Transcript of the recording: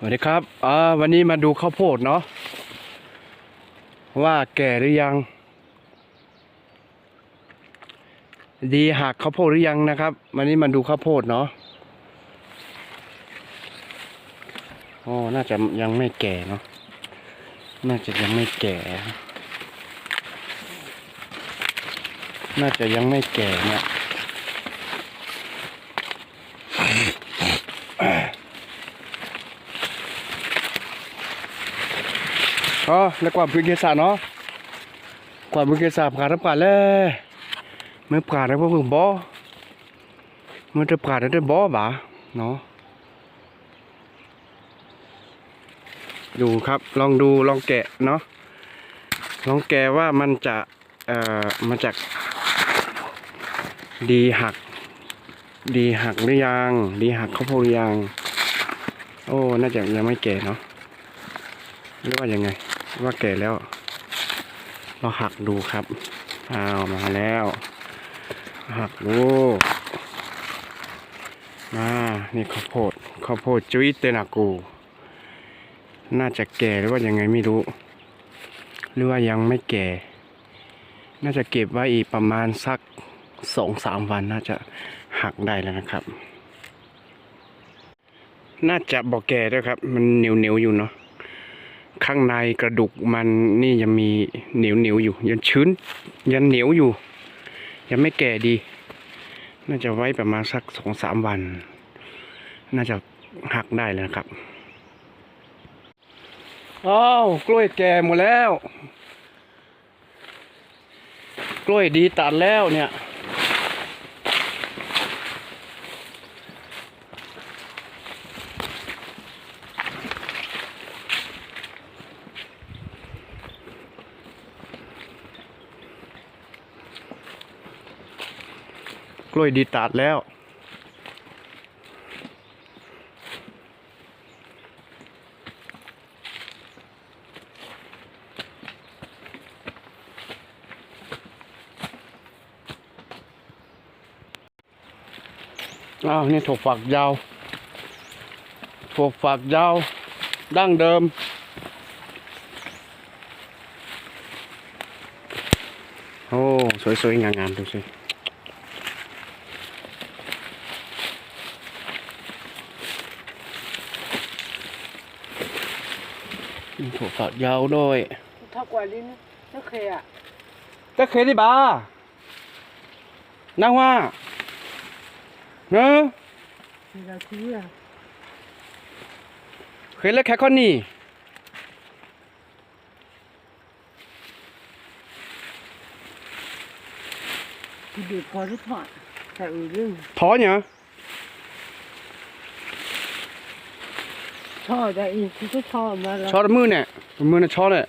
สวัสดีครับอ่าวันนี้มาดูข้าวโพดเนาะว่าแก่หรือยัง ดีหักข้าวโพดหรือยังนะครับ วันนี้มาดูข้าวโพดเนาะโอ้น่าจะยังไม่แก่เนาะน่าจะยังไม่แก่ น่าจะยังไม่แก่เนี่ย อ๋อแล้วกว่าพื้นเกษาเนาะกว่าพื้นเกษาผ่านรับผ่านแล้วเมื่อผ่านแล้วพวกมึงบอเมื่อจะผ่านแล้วจะบอบ่าเนาะดูครับลองดูลองแกะเนาะลองแกะว่ามันจะเอ่อมาจากดีหัก ดีหักหรือยัง ดีหักข้าวโพดยัง โอ้ น่าจะยังไม่แก่เนาะหรือว่ายังไง ว่าแก่แล้ว เราหักดูครับอ้าวมาแล้ว หักดูมานี่ข้าวโพดข้าวโพดจุ้ยเตนากู น่าจะแก่หรือว่ายังไงไม่รู้ หรือว่ายังไม่แก่ น่าจะเก็บไว้อีกประมาณสักสองสามวันน่าจะหักได้แล้วนะครับ น่าจะบอกแก่ด้วยครับ มันเหนียวเหนียวอยู่เนาะ ข้างในกระดูกมันนี่ยังมีเหนียวเหนียวอยู่ ยังชื้นยังเหนียวอยู่ ยังไม่แก่ดี น่าจะไว้ประมาณสักสองสามวัน น่าจะหักได้แล้วครับอ้าวกล้วยแก่หมดแล้ว กล้วยดีตัดแล้วเนี่ย กล้วยดีตัดแล้ว อ้าว นี่ถั่วฝักยาวถั่วฝักยาว ดั้งเดิมโอ้ สวยๆ งามๆดูสิ ถั่วฝักยาวด้วย ถ้ากว่าลิ้นก็เคยอะจะเคยได้บานั่งว่าเนอ ชออะเคยเลิกแค่ข้อนี้คือเด็กพอทุกทอดแต่อื่นท้อเนี่ยทอดได้อีกที่ชอบมาแล้วชอมือเนี่ยมือน่ะชอเนี่ย